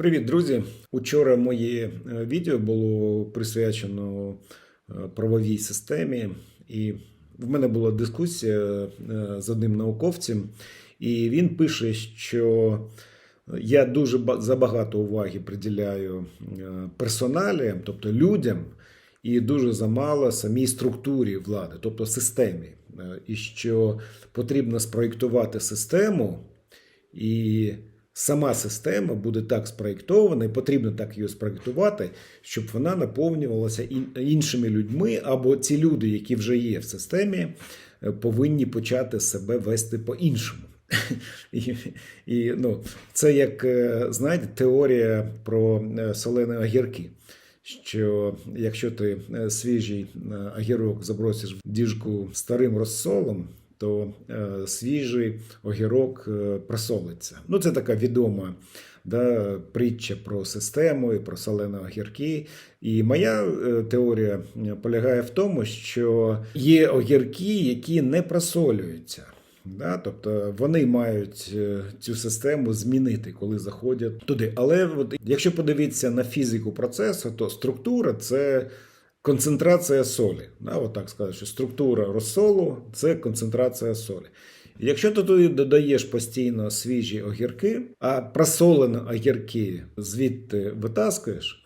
Привіт, друзі! Учора моє е, відео було присвячено е, правовій системі, і в мене була дискусія е, з одним науковцем, і він пише, що я дуже забагато уваги приділяю е, персоналі, тобто людям, і дуже замало самій структурі влади, тобто системі, і що потрібно спроєктувати систему. І сама система буде так спроєктована, і потрібно так її спроєктувати, щоб вона наповнювалася іншими людьми, або ці люди, які вже є в системі, е, повинні почати себе вести по-іншому. І, і, ну, це як, е, знаєте, теорія про е, солені огірки. Що якщо ти свіжий огірок забросиш в діжку старим розсолом, то е, свіжий огірок е, просолиться. Ну, це така відома да, притча про систему і про солені огірки. І моя е, теорія полягає в тому, що є огірки, які не просолюються. Да? Тобто вони мають цю систему змінити, коли заходять туди. Але от, якщо подивитися на фізику процесу, то структура це концентрація солі. Да? От так сказати, що структура розсолу це концентрація солі. Якщо ти туди додаєш постійно свіжі огірки, а просолені огірки звідти витаскуєш,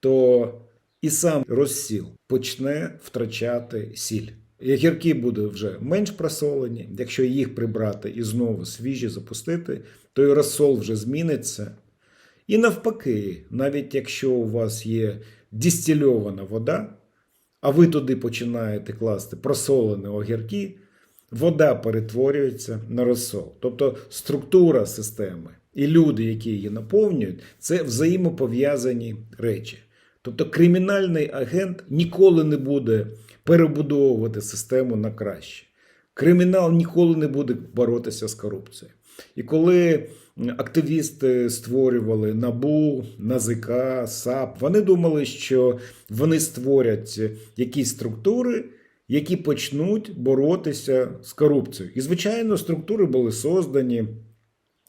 то і сам розсіл почне втрачати сіль. Огірки будуть вже менш просолені. Якщо їх прибрати і знову свіжі запустити, то і розсол вже зміниться. І навпаки, навіть якщо у вас є дистильована вода, а ви туди починаєте класти просолені огірки, вода перетворюється на розсол. Тобто структура системи і люди, які її наповнюють, це взаємопов'язані речі. Тобто кримінальний агент ніколи не буде перебудовувати систему на краще. Кримінал ніколи не буде боротися з корупцією. І коли активісти створювали НАБУ, НАЗК, САП, вони думали, що вони створять якісь структури, які почнуть боротися з корупцією. І, звичайно, структури були создані,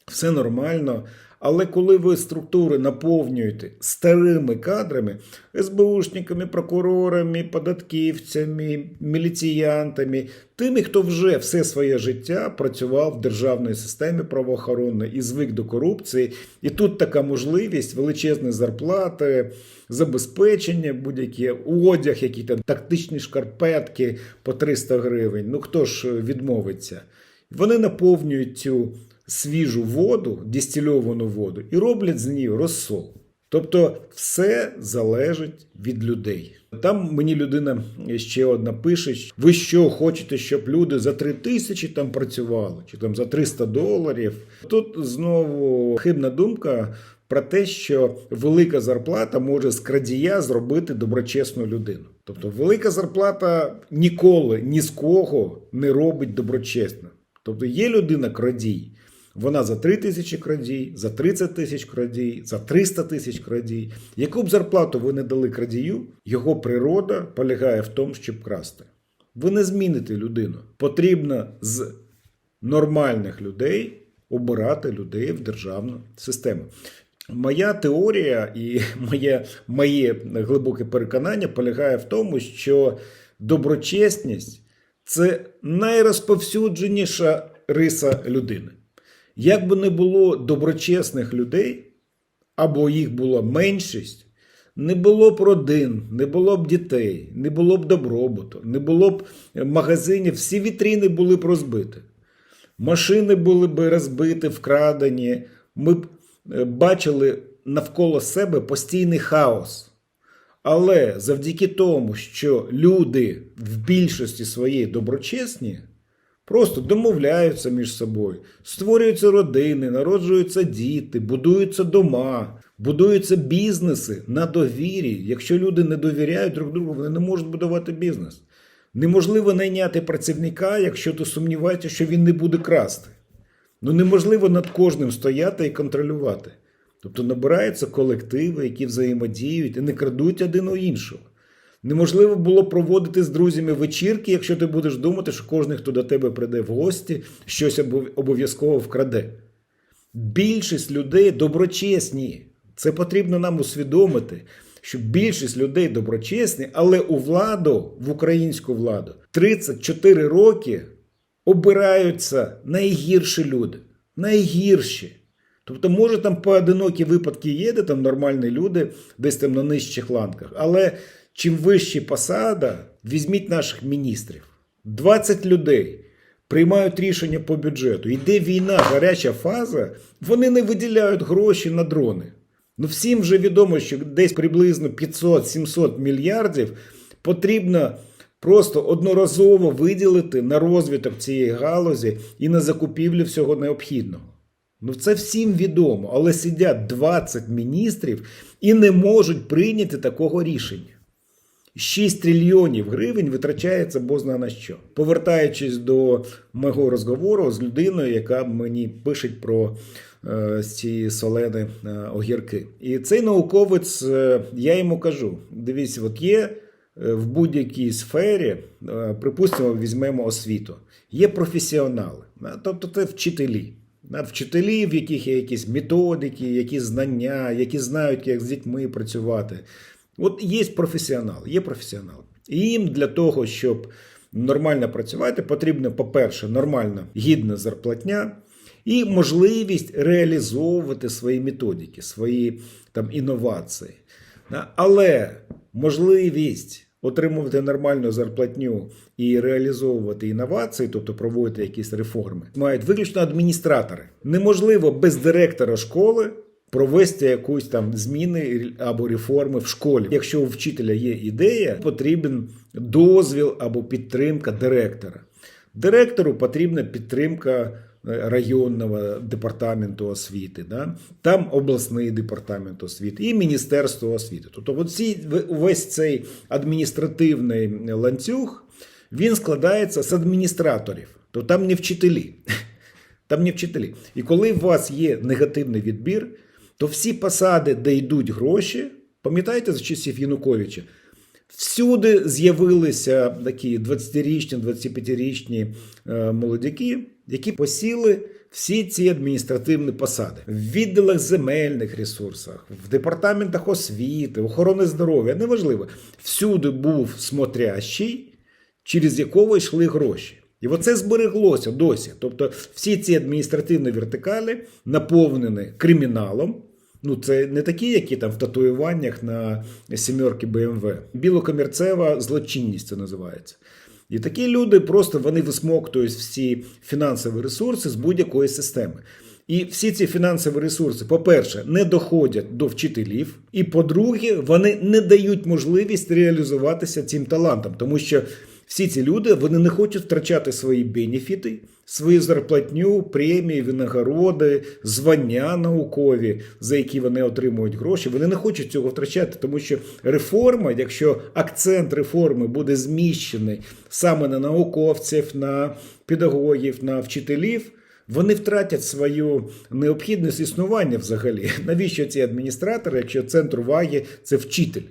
все нормально. Але коли ви структури наповнюєте старими кадрами, СБУшниками, прокурорами, податківцями, міліціянтами, тими, хто вже все своє життя працював в державній системі правоохоронної і звик до корупції, і тут така можливість величезні зарплати, забезпечення, будь-які одяг, які там тактичні шкарпетки по 300 гривень. Ну хто ж відмовиться? Вони наповнюють цю свіжу воду, дистильовану воду, і роблять з неї розсол. Тобто все залежить від людей. Там мені людина ще одна пише: ви що хочете, щоб люди за 3 тисячі там працювали, чи там за 300 доларів. Тут знову хибна думка про те, що велика зарплата може з крадія зробити доброчесну людину. Тобто, велика зарплата ніколи ні з кого не робить доброчесно. Тобто є людина крадій. Вона за 3 тисячі крадій, за 30 тисяч крадій, за 300 тисяч крадій. Яку б зарплату ви не дали крадію, його природа полягає в тому, щоб красти. Ви не зміните людину. Потрібно з нормальних людей обирати людей в державну систему. Моя теорія і моє, моє глибоке переконання полягає в тому, що доброчесність це найрозповсюдженіша риса людини. Як би не було доброчесних людей, або їх була меншість, не було б родин, не було б дітей, не було б добробуту, не було б магазинів, всі вітріни були б розбиті. Машини були б розбиті, вкрадені. Ми б е, бачили навколо себе постійний хаос. Але завдяки тому, що люди в більшості своєї доброчесні, просто домовляються між собою, створюються родини, народжуються діти, будуються дома, будуються бізнеси на довірі. Якщо люди не довіряють друг другу, вони не можуть будувати бізнес. Неможливо найняти працівника, якщо ти сумніваєшся, що він не буде красти. Ну неможливо над кожним стояти і контролювати. Тобто набираються колективи, які взаємодіють і не крадуть один у іншого. Неможливо було проводити з друзями вечірки, якщо ти будеш думати, що кожен, хто до тебе прийде в гості, щось обов'язково вкраде. Більшість людей доброчесні. Це потрібно нам усвідомити, що більшість людей доброчесні, але у владу, в українську владу, 34 роки обираються найгірші люди. Найгірші. Тобто, може, там поодинокі випадки є, де там нормальні люди, десь там на нижчих ланках. Але чим вища посада, візьміть наших міністрів. 20 людей приймають рішення по бюджету. Йде війна, гаряча фаза, вони не виділяють гроші на дрони. Ну, всім вже відомо, що десь приблизно 500-700 мільярдів потрібно просто одноразово виділити на розвиток цієї галузі і на закупівлю всього необхідного. Ну, це всім відомо, але сидять 20 міністрів і не можуть прийняти такого рішення. 6 трильйонів гривень витрачається бозна на що. Повертаючись до мого розговору з людиною, яка мені пише про е, ці солені е, огірки. І цей науковець, е, я йому кажу: дивіться, от є е, в будь-якій сфері, е, припустимо, візьмемо освіту, є професіонали, да, тобто це вчителі. Вчителі, в яких є якісь методики, якісь знання, які знають, як з дітьми працювати. От є професіонал, є професіонал. І їм для того, щоб нормально працювати, потрібно, по-перше, нормальна гідна зарплатня і можливість реалізовувати свої методики, свої там інновації. Але можливість отримувати нормальну зарплатню і реалізовувати інновації, тобто проводити якісь реформи, мають виключно адміністратори. Неможливо без директора школи провести якусь там зміни або реформи в школі. Якщо у вчителя є ідея, потрібен дозвіл або підтримка директора. Директору потрібна підтримка е, районного департаменту освіти, да? там обласний департамент освіти і Міністерство освіти. Тобто, всі, весь цей адміністративний ланцюг він складається з адміністраторів, то там не вчителі. Там не вчителі. І коли у вас є негативний відбір, то всі посади, де йдуть гроші, пам'ятаєте за часів Януковича? Всюди з'явилися такі 20-річні, 25-річні е, молодяки, які посіли всі ці адміністративні посади в відділах земельних ресурсах, в департаментах освіти, охорони здоров'я, неважливо. Всюди був смотрящий, через якого йшли гроші. І оце збереглося досі. Тобто всі ці адміністративні вертикалі наповнені криміналом. Ну, це не такі, які там в татуюваннях на сімерки БМВ. Білокомірцева злочинність це називається. І такі люди просто вони висмоктують всі фінансові ресурси з будь-якої системи. І всі ці фінансові ресурси, по-перше, не доходять до вчителів, і по-друге, вони не дають можливість реалізуватися цим талантам, тому що всі ці люди вони не хочуть втрачати свої бенефіти, свою зарплатню, премії, винагороди, звання наукові, за які вони отримують гроші. Вони не хочуть цього втрачати, тому що реформа, якщо акцент реформи буде зміщений саме на науковців, на педагогів, на вчителів. Вони втратять свою необхідність існування взагалі. Навіщо ці адміністратори, якщо центр уваги це вчитель?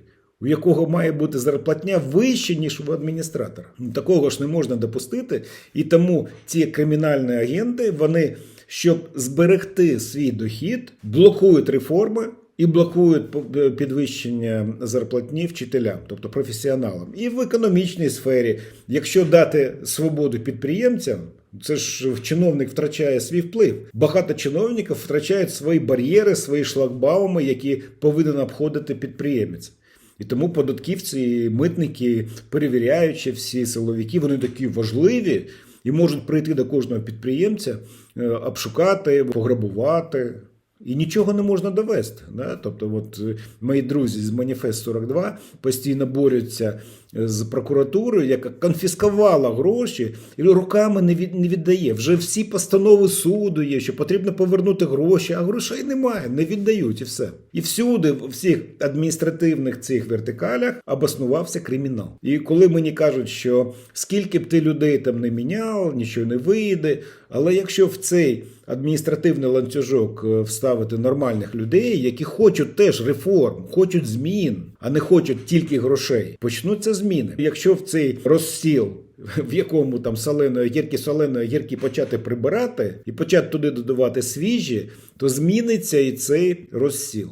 У якого має бути зарплатня вище, ніж у адміністратора. Ну, Такого ж не можна допустити. І тому ці кримінальні агенти, вони, щоб зберегти свій дохід, блокують реформи. І блокують підвищення зарплатні вчителям, тобто професіоналам. І в економічній сфері, якщо дати свободу підприємцям, це ж чиновник втрачає свій вплив. Багато чиновників втрачають свої бар'єри, свої шлагбауми, які повинен обходити підприємець. І тому податківці, митники, перевіряючи всі силовики, вони такі важливі і можуть прийти до кожного підприємця, е, обшукати, пограбувати. І нічого не можна довести. Да? Тобто, от е, мої друзі з Маніфест 42 постійно борються з прокуратурою, яка конфіскувала гроші і руками не від, не віддає. Вже всі постанови суду є, що потрібно повернути гроші, а грошей немає, не віддають і все. І всюди, в всіх адміністративних цих вертикалях, обоснувався кримінал. І коли мені кажуть, що скільки б ти людей там не міняв, нічого не вийде. Але якщо в цей адміністративний ланцюжок е, вставити нормальних людей, які хочуть теж реформ, хочуть змін, а не хочуть тільки грошей, почнуться зміни. Якщо в цей розсіл, в якому там соленої гірки, соленої гірки почати прибирати і почати туди додавати свіжі, то зміниться і цей розсіл.